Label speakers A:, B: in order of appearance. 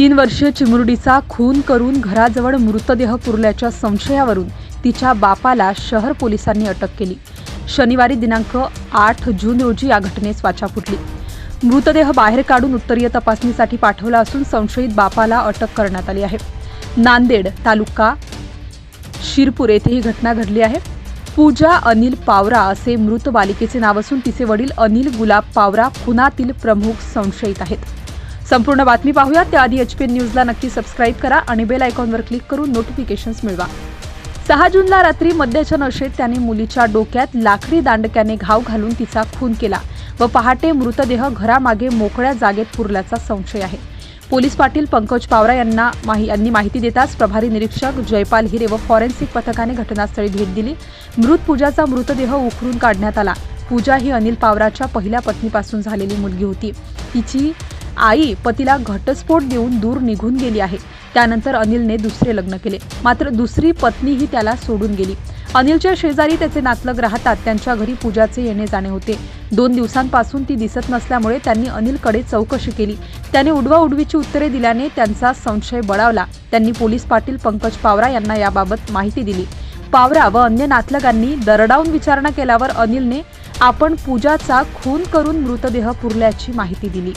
A: तीन वर्षीय चिमुरडीचा खून करून घराजवळ मृतदेह पुरल्याच्या संशयावरून तिच्या बापाला शहर पोलिसांनी अटक केली. शनिवारी दिनांक आठ जून रोजी या घटनेस वाचा फुटली. मृतदेह बाहेर काढून उत्तरीय तपासणीसाठी पाठवला असून संशयित बापाला अटक करण्यात आली आहे. नांदेड तालुका शिरपूर येथे ही घटना घडली आहे. पूजा अनिल पावरा असे मृत बालिकेचे नाव असून तिचे वडील अनिल गुलाब पावरा खुनातील प्रमुख संशयित आहेत. संपूर्ण बातमी पाहूया त्याआधी एच पी न्यूजला नक्की सबस्क्राईब करा आणि बेल आयकॉनवर क्लिक करून नोटिफिकेशन्स मिळवा. सहा जूनला रात्री मद्याच्या नशेत त्याने मुलीच्या डोक्यात लाकडी दांडक्याने घाव घालून तिचा खून केला व पहाटे मृतदेह घरामागे मोकळ्या जागेत पुरल्याचा संशय आहे. पोलीस पाटील पंकज पावरा यांना माही यांनी माहिती देताच प्रभारी निरीक्षक जयपाल हिरे व फॉरेन्सिक पथकाने घटनास्थळी भेट दिली. मृत पूजाचा मृतदेह उखरून काढण्यात आला. पूजा ही अनिल पावराच्या पहिल्या पत्नीपासून झालेली मुलगी होती. तिची आई पतीला घटस्फोट देऊन दूर निघून गेली आहे. त्यानंतर अनिलने दुसरे लग्न केले. मात्र दुसरी पत्नीही त्याला सोडून गेली. अनिलच्या शेजारी त्याचे नातलग राहतात. त्यांच्या घरी पूजाचे येणे जाणे होते. दोन दिवसांपासून ती दिसत नसल्यामुळे त्यांनी अनिलकडे चौकशी केली. त्याने उडवा उडवीची उत्तरे दिल्याने त्यांचा संशय बळावला. त्यांनी पोलीस पाटील पंकज पावरा यांना याबाबत माहिती दिली. पावरा व अन्य नातलगांनी दरडावून विचारणा केल्यावर अनिलने आपण पूजाचा खून करून मृतदेह पुरल्याची माहिती दिली.